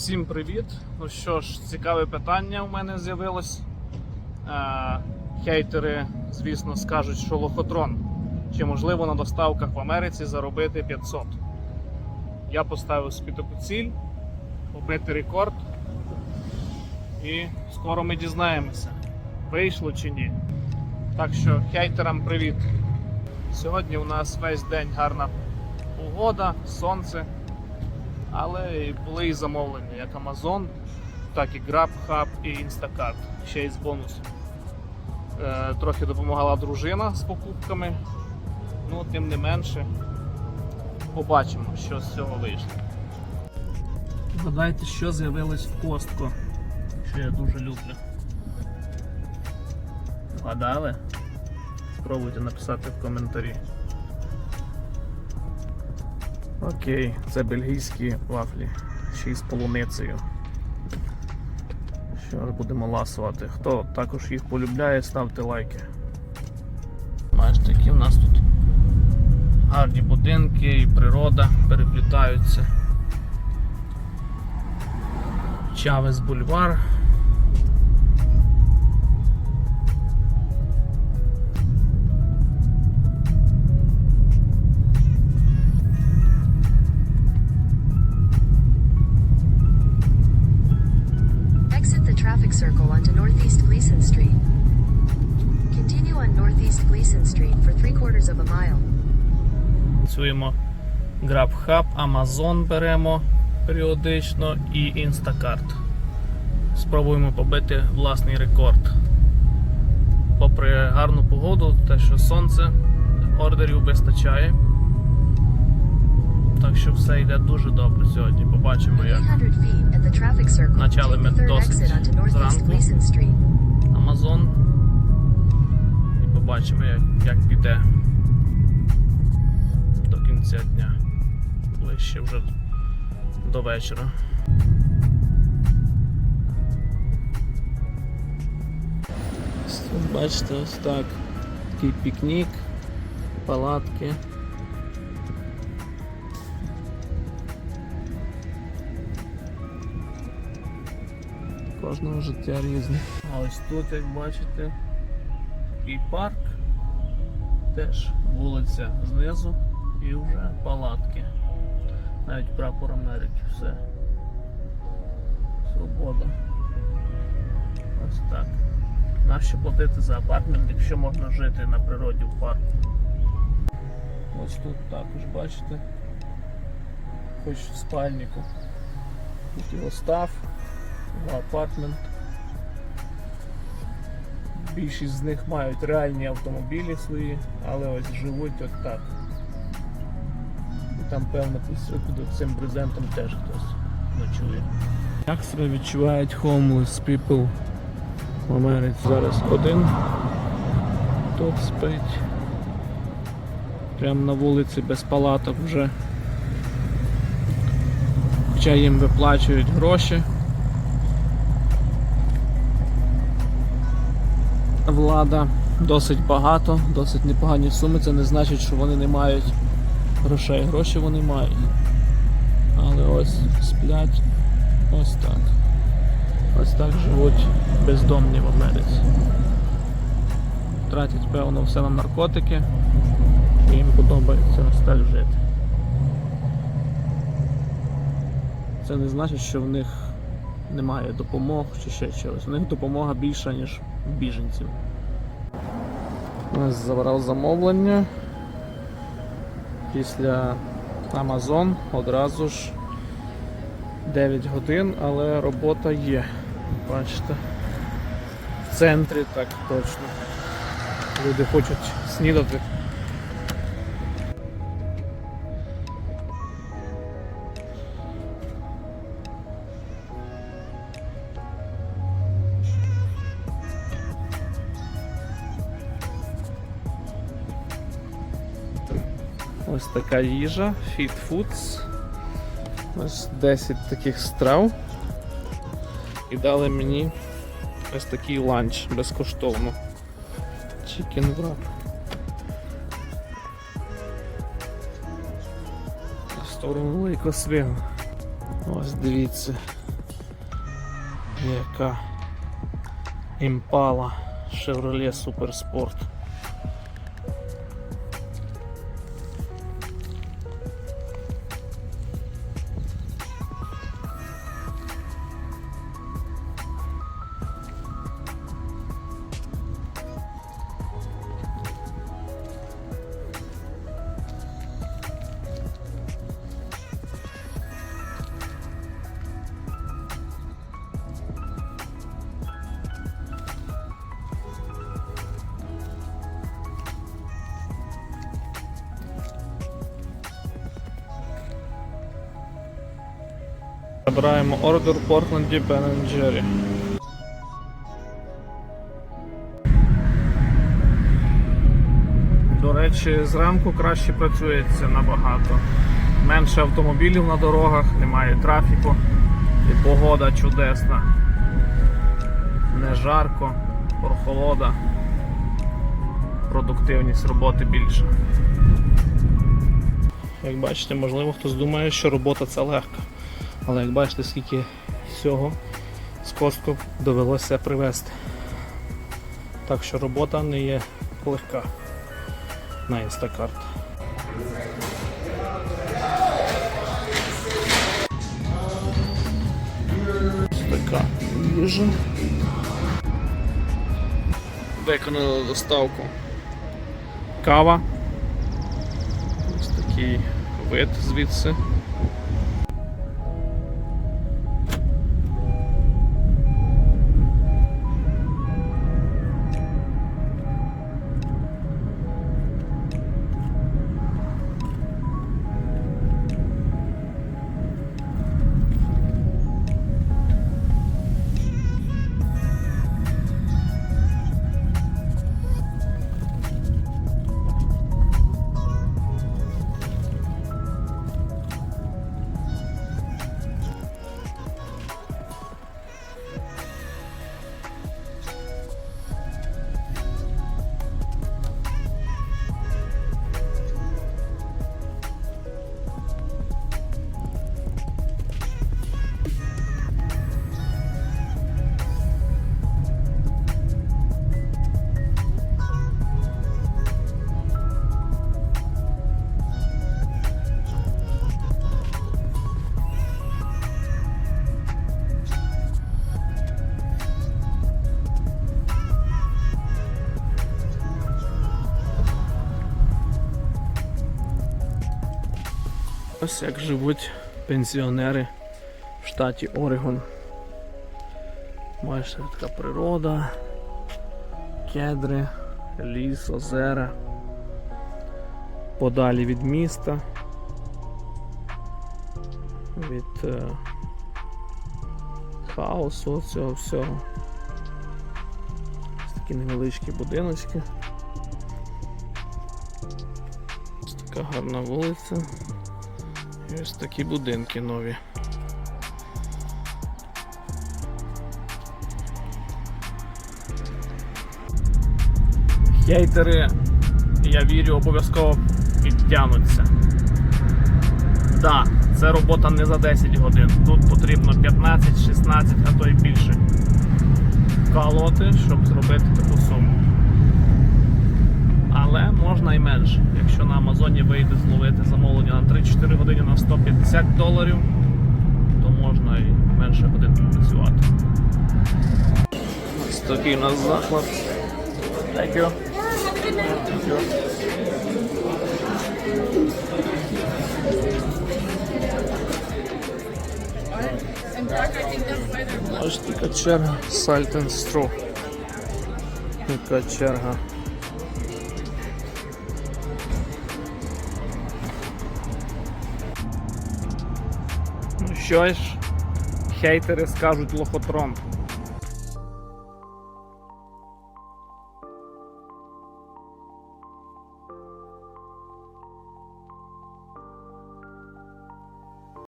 Всім привіт! Ну що ж, цікаве питання у мене з'явилось. Е, хейтери, звісно, скажуть, що лохотрон. Чи можливо на доставках в Америці заробити 500? Я поставив собі таку ціль, побити рекорд. І скоро ми дізнаємося, вийшло чи ні. Так що хейтерам привіт! Сьогодні у нас весь день гарна погода, сонце. Але були і замовлення, як Amazon, так і GrabHub і Instacart, ще й з бонусом. Е, трохи допомагала дружина з покупками, ну тим не менше, побачимо, що з цього вийшло. Згадайте, що з'явилось в Костко, що я дуже люблю. Вгадали? Спробуйте написати в коментарі. Окей, це бельгійські вафлі. Ще з полуницею. Що будемо ласувати. Хто також їх полюбляє, ставте лайки. Бачите, які в нас тут гарні будинки і природа переплітаються. Чавес бульвар. Exit the traffic circle onto Northeast Gleason Street. Continue on Northeast Gleason Street for three quarters of a mile. Працюємо GrabHub, Amazon беремо періодично і Instacart. Спробуємо побити власний рекорд. Попри гарну погоду, те, що сонце, ордерів вистачає. Так що все йде дуже добре сьогодні. Побачимо, як 800 feet at the traffic circle, Начали ми досить зранку. Amazon. І побачимо, як, як піде до кінця дня. Ближче вже до вечора. Бачите, ось так. Такий пікнік, палатки. Кожного життя різне. А ось тут, як бачите, такий парк, теж вулиця знизу і вже палатки. Навіть прапор Америки, все. Свобода. Ось так. Нащо платити за апартмент, якщо можна жити на природі в парку? Ось тут також бачите. Хоч в спальнику. Тут його став, апартмент. Більшість з них мають реальні автомобілі свої, але ось живуть от так. Там, певно, під цим брезентом теж хтось ночує. Як себе відчувають homeless people в Америці? Зараз один тут спить. Прямо на вулиці без палаток вже. Хоча їм виплачують гроші. Влада досить багато, досить непогані суми. Це не значить, що вони не мають грошей. Гроші вони мають. Але ось сплять ось так. Ось так живуть бездомні в Америці. Тратять, певно, все на наркотики. І їм подобається так жити. Це не значить, що в них немає допомог чи ще чогось. У них допомога більша, ніж біженців. Забрав замовлення. Після Amazon одразу ж 9 годин, але робота є. Бачите. В центрі так точно. Люди хочуть снідати. Ось така їжа, Fit Foods. Ось 10 таких страв. І дали мені ось такий ланч безкоштовно. Chicken wrap. В сторону Лейкосвігу. Ось дивіться. Яка імпала Chevrolet Суперспорт. Забираємо ордер в Портленді Jerry. До речі, зранку краще працюється набагато. Менше автомобілів на дорогах, немає трафіку і погода чудесна. Не жарко, прохолода, продуктивність роботи більша. Як бачите, можливо, хтось думає, що робота це легка. Але як бачите, скільки всього з костку довелося привезти. Так що робота не є легка на інстакарт. Така їжа. Виконали доставку. Кава. Ось такий вид звідси. Ось як живуть пенсіонери в штаті Орегон. Бачите, така природа, кедри, ліс, озера. Подалі від міста. Від е, хаосу цього всього. Ось такі невеличкі будиночки. Ось така гарна вулиця. І ось такі будинки нові. Хейтери, я вірю, обов'язково підтягнуться. Да, це робота не за 10 годин. Тут потрібно 15, 16, а то й більше колоти, щоб зробити таку суму. Але можна і менше. Якщо на Амазоні вийде зловити замовлення на 3-4 години на 150 доларів, то можна і менше годин працювати. Ось такий у нас заклад. Thank you. Thank you. Ось така черга Salt and Straw. Така черга. Що ж, хейтери скажуть лохотрон.